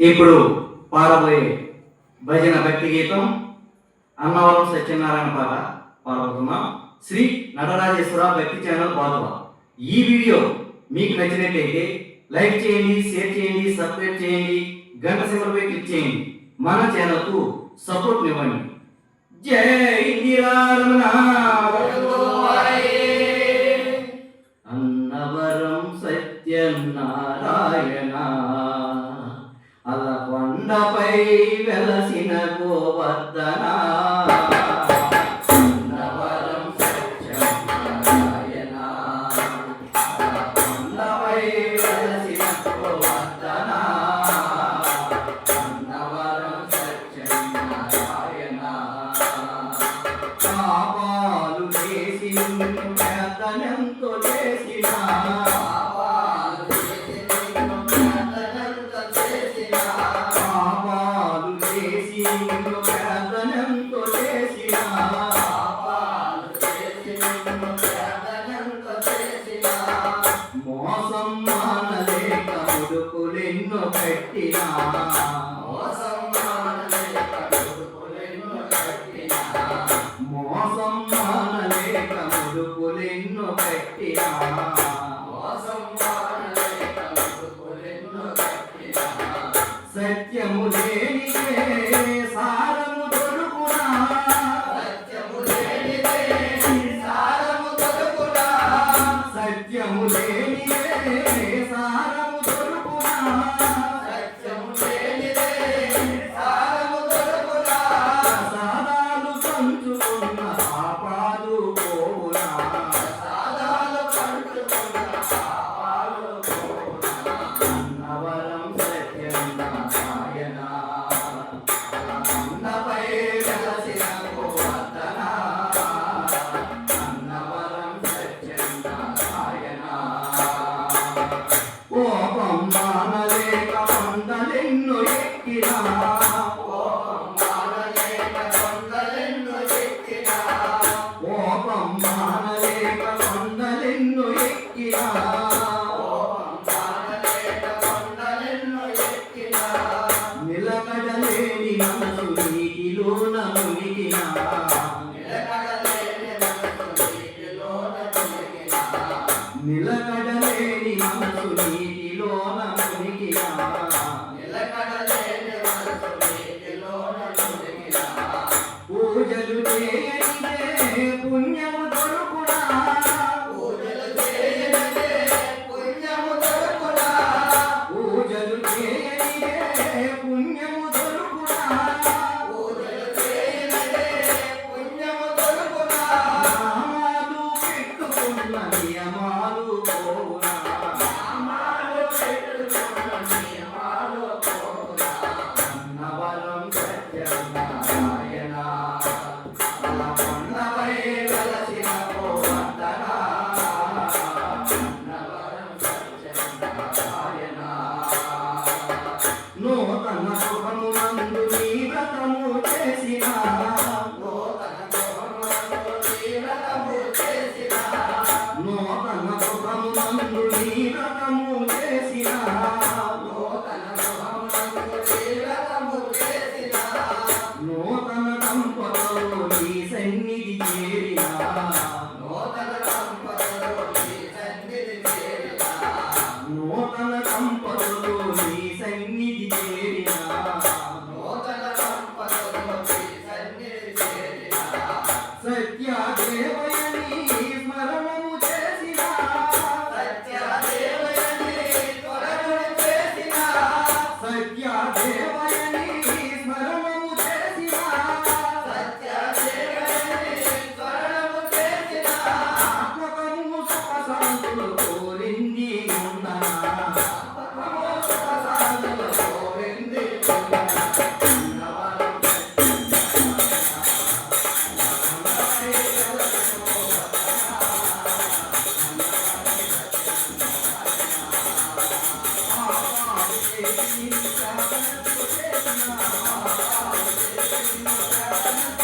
ఇప్పుడు పాడబోయే భజన భక్తి గీతం అన్నవరం సత్యనారాయణ పాట పాడబోతున్నాం. శ్రీ నటరాజేశ్వర భక్తి ఛానల్ బాధవ ఈ వీడియో మీకు నచ్చినట్లయితే లైక్ చేయండి షేర్ చేయండి సబ్స్క్రైబ్ చేయండి గంట సింబల్పై క్లిక్ చేయండి. మన ఛానల్కు సపోర్ట్ ఇవ్వండి. జై ఇందిరారమణ అన్నవరం సత్యనారాయణ వెలసిన గోవర్ధన. అన్నవరం సత్యనారాయణ. అలకొండపై వెలసిన గోవర్ధన. అన్నవరం సత్యనారాయణ. పాపాలు చేసి పెద్దనెంతో చేసిన. చేసి నిన్ను పెద్దనెంతో చేసిన మోసం మానలేక ముడుకులెన్నో పెట్టినా మోసం మానలేక ముడుకులెన్నో పెట్టినా సత్యము లేనిదే నిలబడలేని కోపం మనసు నీటిలోన అన్నవరం ಇತಿಹಾಸ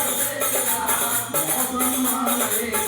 సత్యము లేనిదే